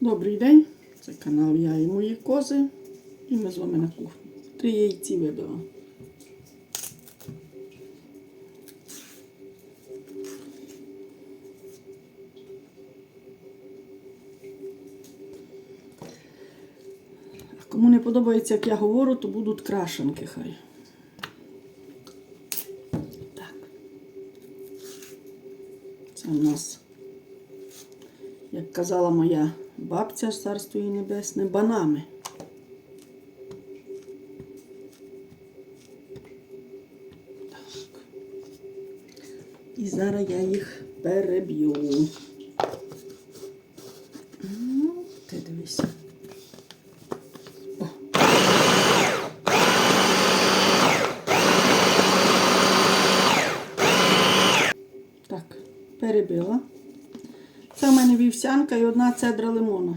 Добрий день, це канал Я і мої кози. І ми з вами на кухні. Три яйці вибила. А Кому не подобається, як я говорю, то будуть крашенки хай. Так. Це у нас як казала моя бабця царство її небесне, банами. Так. І зараз я їх переб'ю. Ну, ти дивися. О. Так, перебила. Це в мене вівсянка і одна цедра лимона.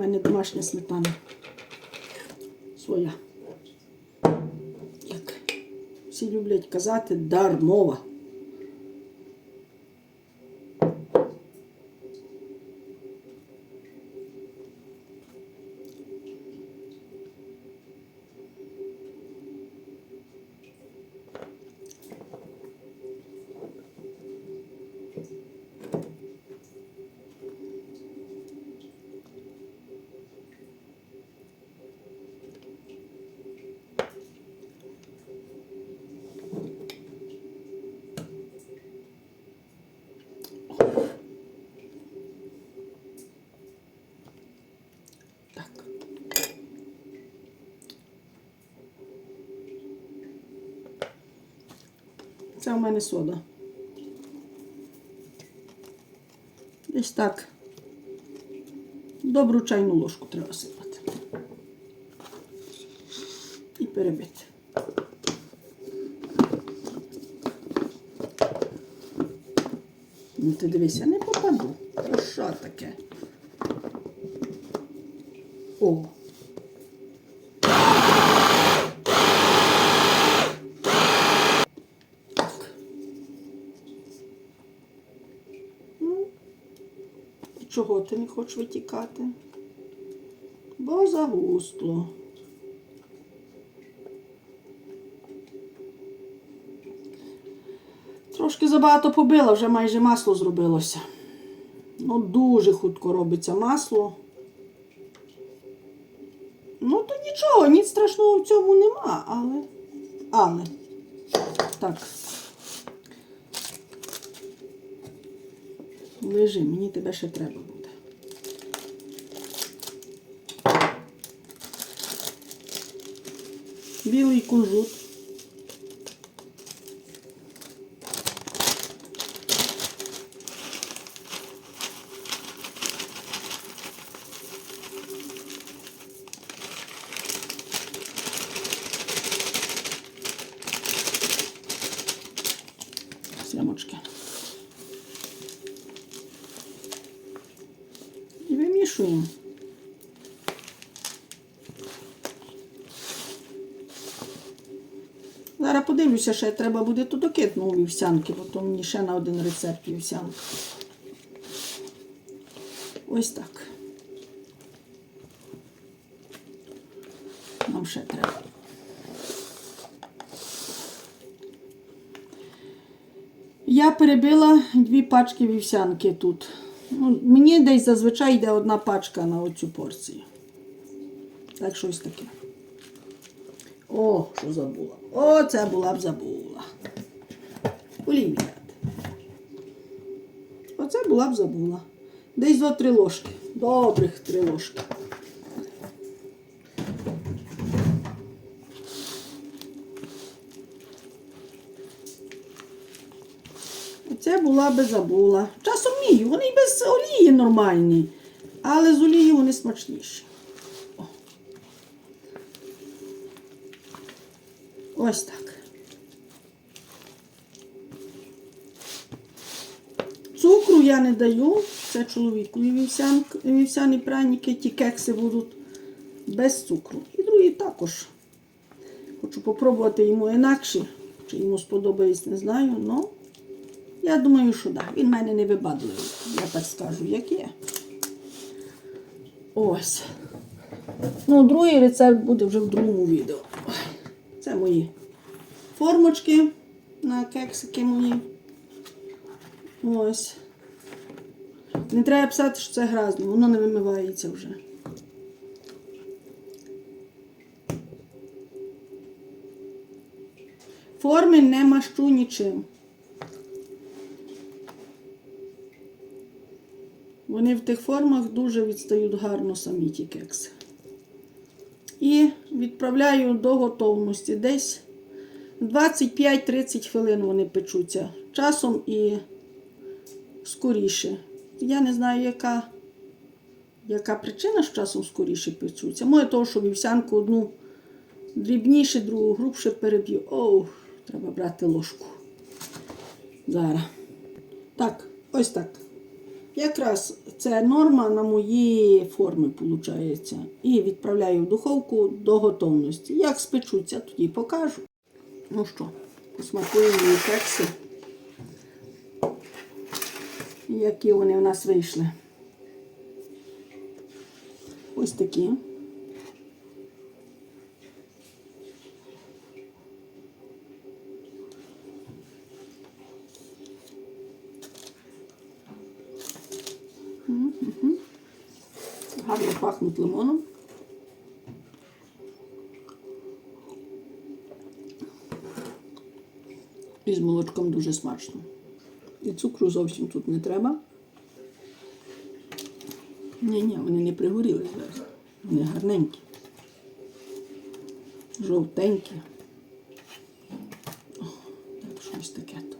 Мене домашня сметана. Своя. Як всі люблять казати, дармова. Так. Це у мене сода. Десь так. Добру чайну ложку треба сипати. І перебити. Ну ти дивися, не попаду. Що таке? О. чого ти не хочеш витікати? Бо загустло. Трошки забагато побила, вже майже масло зробилося. Ну, дуже хутко робиться масло. Ну, то нічого, ніч страшного в цьому нема, але. Але. Так. Лежи, мені тебе ще треба буде. Білий кунжут. Сямочки. Зараз подивлюся, ще треба буде тут докитну вівсянки, бо то мені ще на один рецепт вівсянки. Ось так. Нам ще треба. Я перебила дві пачки вівсянки тут. Ну, мені десь зазвичай йде одна пачка на оцю порцію. Так щось таке. О, що забула. О, це була б забула. Олівія. Оце була б забула. Десь зо три ложки. Добрих три ложки. Це була би забула. Часом мію, вони й без олії нормальні, але з олією вони смачніші. Ось так. Цукру я не даю. Це чоловікові вівсян, вівсяні пряники, ті кекси будуть без цукру. І другі також. Хочу попробувати йому інакше. Чи йому сподобається, не знаю. Но я думаю, що так. Він мене не вибадливий. Я так скажу, як є. Ось. Ну, другий рецепт буде вже в другому відео. Мої формочки на кексики мої. Ось. Не треба писати, що це грязно, воно не вимивається вже. Форми не мащу нічим. Вони в тих формах дуже відстають гарно самі ті кекси. Відправляю до готовності. Десь 25-30 хвилин вони печуться. Часом і скоріше. Я не знаю, яка, яка причина, що часом скоріше печуться. Може того, що вівсянку одну дрібніше, другу грубше переб'ю. Оу, треба брати ложку. Зараз. Так, ось так. Якраз це норма на мої форми, виходить. І відправляю в духовку до готовності. Як спечуться, тоді покажу. Ну що, посмакуємо кекси. Які вони в нас вийшли. Ось такі. Гарно пахнуть лимоном. І з молочком дуже смачно. І цукру зовсім тут не треба. Ні-ні, вони не пригоріли зараз. Вони гарненькі. Жовтенькі. О, щось таке то.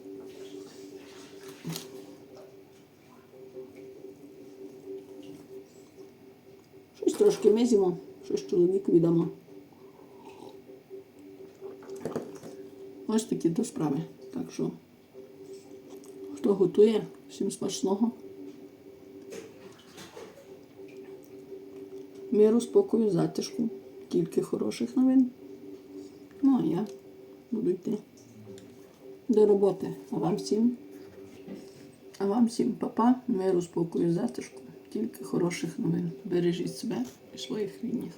Щось трошки ми з'їмо, щось чоловіку віддамо. Ось такі до справи. Так що, хто готує, всім смачного. Миру, спокою, затишку, тільки хороших новин. Ну, а я буду йти до роботи. А вам всім. А вам всім папа, миру, спокою, затишку, тільки хороших новин. Бережіть себе і своїх рідних.